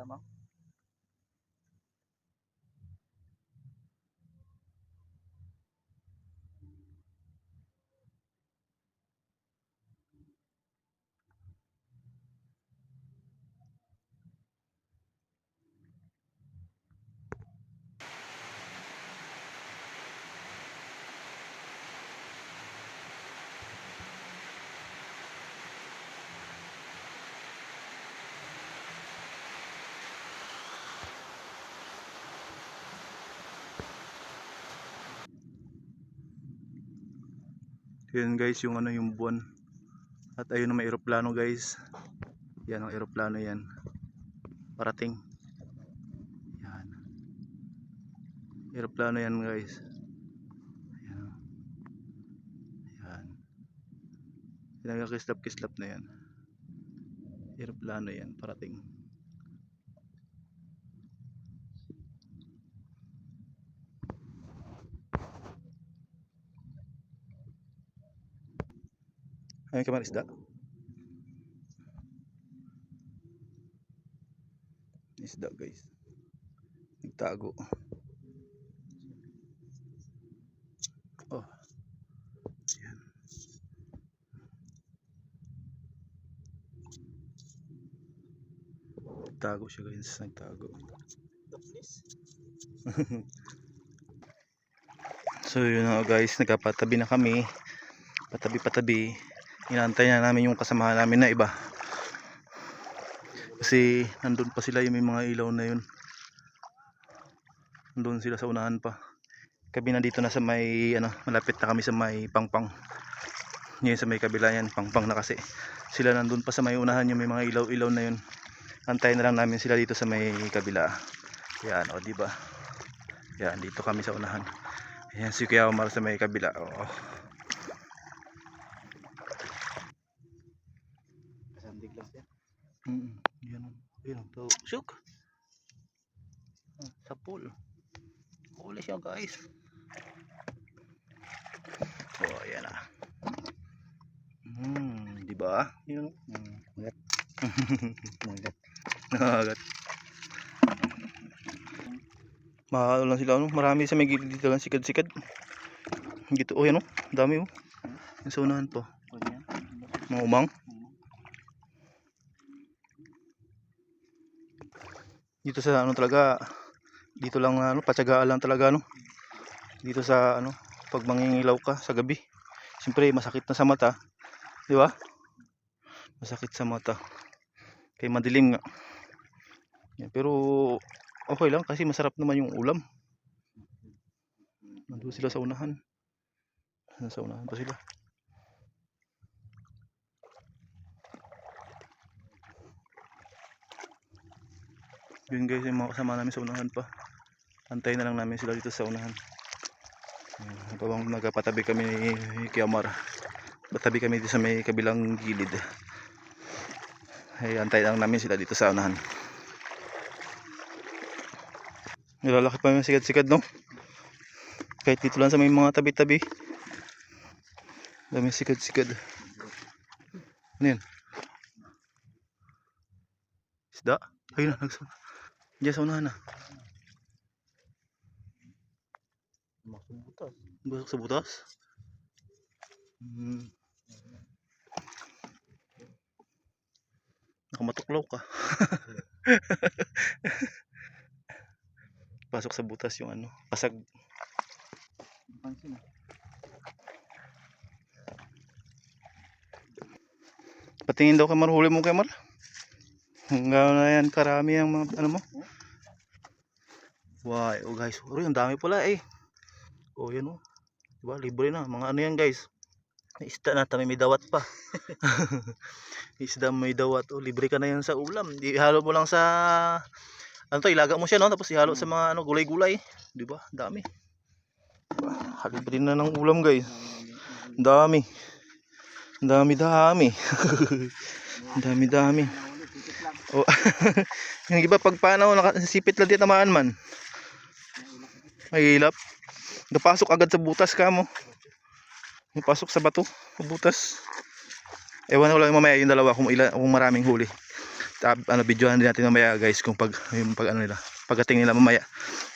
Kita mo? Yan guys, yung ano yung buwan. At ayun may eroplano guys. Yan ang eroplano yan. Parating. Yan. Eroplano yan guys. Yan. Yan. Pinagkakislap-kislap na yan. Eroplano yan, parating. Ayun ka man isda. Isda guys. Nagtago. Oh. Yan. Nagtago siya guys. Nagtago. so yun na guys. Nagkapatabi na kami. Patabi-patabi inaantay na namin yung kasamahan namin na iba. Kasi nandun pa sila yung may mga ilaw na yun. Nandun sila sa unahan pa. Kami na dito na sa may ano, malapit na kami sa may pangpang. Yun sa may kabila yan pangpang na kasi. Sila nandun pa sa may unahan yung may mga ilaw ilaw na yun. Antayin na lang namin sila dito sa may kabila. Yan o diba yan dito kami sa unahan. Yan si Kuya Omar sa may kabila oo Kasandig lang siya. Mm, yan ang tao. Shook! Ah, Sa pool. Huli siya guys. Oh, yan ah. Hmm, di ba? Yun. Hmm. Mulat. Mulat. Nakagat. Mahalo lang sila, ano? Marami sa may gilid dito lang sikad-sikad. Dito, oh yan oh. Dami oh. Yung sa unahan po. Mga umang. Dito sa ano talaga dito lang ano patyagaan lang talaga no dito sa ano pag mangingilaw ka sa gabi. Siyempre masakit na sa mata di ba? Masakit sa mata. Kaya madilim nga. Pero okay lang kasi masarap naman yung ulam. Nandun sila sa unahan. Nasa unahan pa sila yun guys yung mga kasama namin sa unahan pa. Antayin na lang namin sila dito sa unahan. Habang nagpatabi kami ni Kiamar patabi kami dito sa may kabilang gilid. Ay antayin lang namin sila dito sa unahan. Nilalaki pa yung sikad-sikad no? Kahit dito lang sa may mga tabi-tabi. Dami sikad-sikad. Ano yan isda? Ayun na nagsa Diyan sa unahan na. Masubutas. Busok sa butas. Hmm. Nakamatuklaw ka. Pasok sa butas yung ano, pasag. Pansin. Patingin daw kay Mar, huli mo kay Mar. Hanggang na yan, karami ang mga, ano mo. Wow, oh guys, oh, ang dami pala eh. Oh, yan oh. Diba, libre na. Mga ano yan guys. Isda na, tami may dawat pa. Isda may dawat. Oh, libre ka na yan sa ulam. Di, halo mo lang sa, ano to, ilaga mo siya no? Tapos ihalo sa mga ano, gulay-gulay. Di ba? Dami. Diba? Libre na ng ulam guys. Dami. Ang Dami dami. Ang dami dami. Oh. yung iba pag paano nakasipit lang di tamaan man. May hilap. Napasok agad sa butas ka mo. Napasok sa bato, sa butas. Ewan ko lang mamaya yung dalawa kung, ila, kung maraming huli. tab, ano, videohan din natin mamaya guys kung pag, yung pag ano nila. Pagdating nila mamaya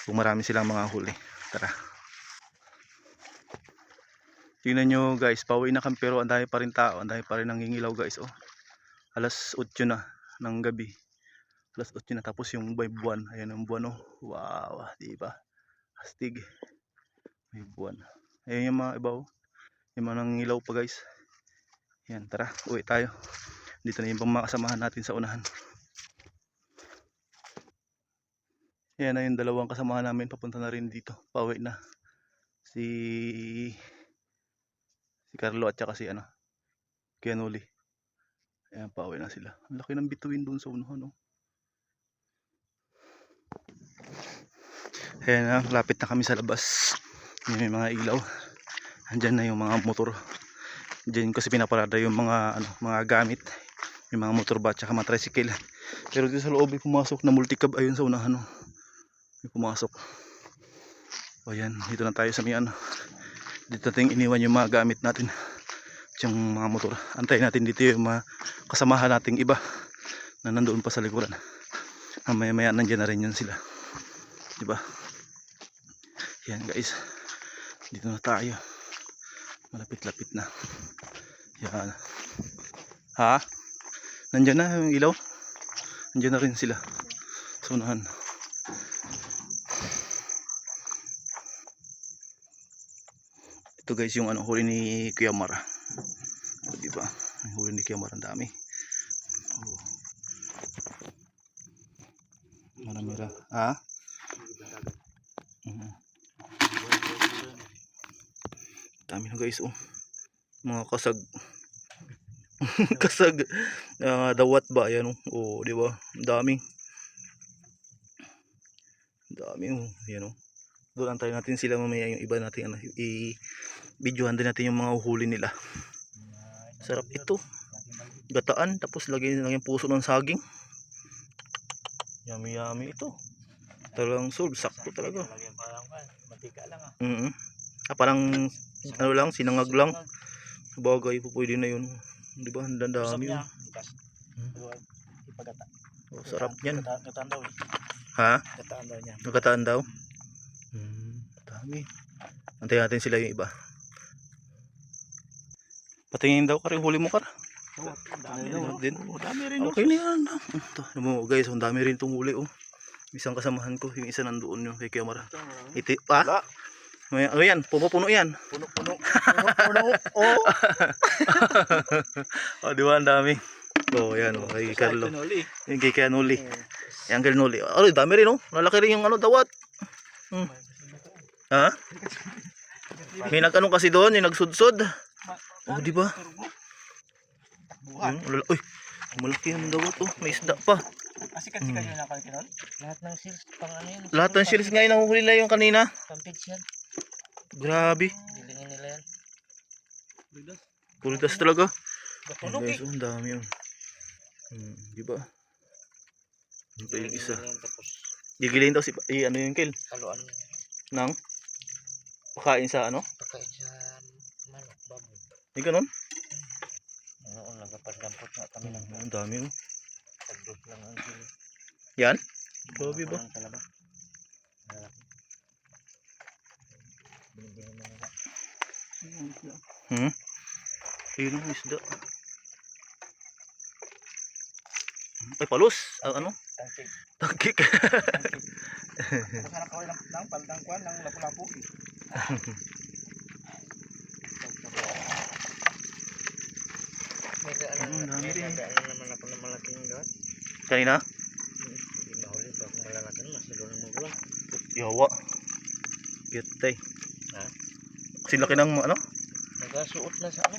kung marami silang mga huli. Tara. Tingnan nyo guys, pauwi na kami pero ang pa rin tao, ang pa rin nangingilaw guys. Oh. Alas 8 na ng gabi. Alas 8 na tapos yung buwan. Ayan ang buwan oh. Wow, di ba? Astig. May buwan. Ayan yung mga iba oh. Yung mga nangingilaw pa guys. Yan, tara, uwi tayo. Dito na yung pang mga kasamahan natin sa unahan. Yan na yung dalawang kasamahan namin papunta na rin dito. Pauwi na. Si si Carlo at saka si ano, Kianuli. Ayan, pauwi na sila. Ang laki ng bituin doon sa unahan, no? Ayan na, lapit na kami sa labas. May mga ilaw. Andyan na yung mga motor. Diyan kasi pinaparada yung mga ano, mga gamit. Yung mga motor ba at saka mga tricycle. Pero dito sa loob may pumasok na multicab ayun sa unahan, no? May pumasok. O yan, dito na tayo sa may ano. Dito natin iniwan yung mga gamit natin. At yung mga motor. Antayin natin dito yung mga kasamahan nating iba na nandoon pa sa likuran. Mamaya maya nandiyan na rin yan sila. Diba? Yan guys. Dito na tayo. Malapit-lapit na. Yan. Ha? Nandiyan na yung ilaw. Nandiyan na rin sila. Sa unahan. Ito guys yung ano huli ni Kuya Mara. O, diba? Huli ni Kuya Mara ang dami. Oh. Maramira. Ha? Dami na guys oh. Mga kasag. kasag. Ah, dawat ba yan oh. Oh, di ba? Dami. Dami oh. Yan oh. Doon antayin natin sila mamaya yung iba natin ano, i videohan din natin yung mga uhuli nila. Sarap ito. Gataan tapos lagyan lang yung puso ng saging. Yummy yummy ito. Talagang solve sakto talaga. Ah. Mhm. Ah, parang ano lang, sinangag lang. Bagay po pwede na yun. Di ba? Ang dami yun. Hmm. Ipagata. Oh, sarap yan. Gataan daw eh. Ha? Gataan daw niya. Nagkataan daw? Hmm, dami. Antayin natin sila yung iba. Patingin daw ka rin huli mo kar. Oo, dami rin. din? Oo, dami rin. oh. Okay na yan. Ito, alam mo guys, ang dami rin itong huli oh. Isang kasamahan ko, yung isa nandoon yung kay Kiamara. Ito, marami. Iti, ah? May, ano yan, puno-puno yan. Puno-puno. Puno-puno. Oo. Oh, di ba ang dami? Oh, yan oh, kay Carlo. Yung kay Kianuli. Yung kay Nuli. Oh, dami rin oh. Lalaki rin yung ano, dawat. Hmm. Ha? May nag-ano kasi doon, yung nagsudsod. Oh, di ba? Buhan. Hmm, Uy, malaki yung dawat oh. May isda pa. Asikat-sikat yun na kalkinon? Lahat ng seals pang ano yun. Lahat ng shells nga yung nahuhuli na yung kanina. Pampage yan. Grabe. Dilingin nila yan. Puritas talaga. Gatulog Guys, eh. ang dami yun. Hmm, di ba? Yun pa yung isa. Dilingin nila yan, Tapos Gigilin daw si, eh, ano yung kill? haluan. Nang? Pakain sa ano? Pagkain sa manok, baboy. May ganun? Noon, nagpapandampot nga kami ng Ang dami oh. tagdot lang ang sili. Yan? Grabe ba? Walang talaba. Lalaki. Binibili mo nila. Hmm? Ayun ang isda. Ay, palos. Ah, ano? Tangkig. Tagkik. Kung sana kaway ng, ng paldang kwan, ng lapu-lapu na, dami may rin. daan naman ako ng malaking gat. Kanina? Hindi mahuli pa kung malalaki na, mas doon ang magulang. Yawa. Ha? Kasi laki ng ano? Nagasuot na sa ano?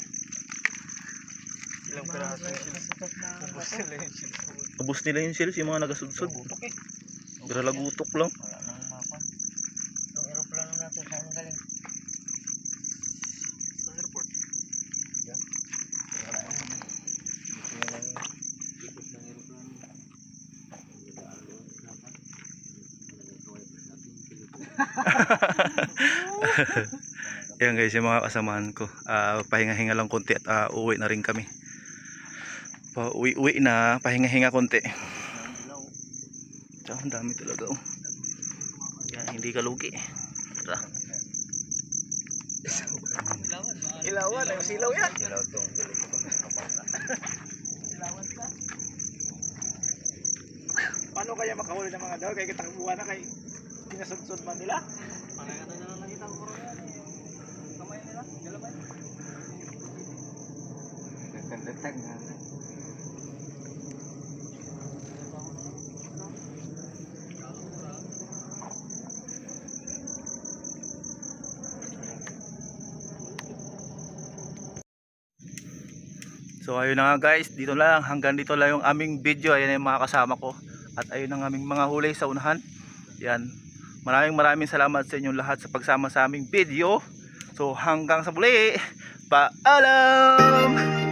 Ilang piraso yung sila. Ubus sila yung sila. Ubus nila yung shells, yung mga nagasudsod. Butok eh. Gralagutok lang. Wala nang mapa. Yung aeroplano natin saan galing? Sa airport. Wala yun. Lang ikot ng aeroplano. Yan guys, yung mga kasamahan ko. Ah, pahinga-hinga lang konti at ah, uwi na rin kami. Pa uwi-uwi na, pahinga-hinga konti. ang dami talaga oh. Yan, hindi ka lugi. Tara. Ilawan, ay silaw yan. Ilaw tong tuloy ko sa kapasa. Paano kaya makahuli ng mga daw? Kaya kitakbuhan na kay pinasudsod man nila. Nagkandatag nga. So ayun na nga guys, dito lang hanggang dito lang yung aming video. Ayan yung mga kasama ko. At ayun ang aming mga huli sa unahan. Yan. Maraming maraming salamat sa inyong lahat sa pagsama sa aming video. So hanggang sa muli. Paalam!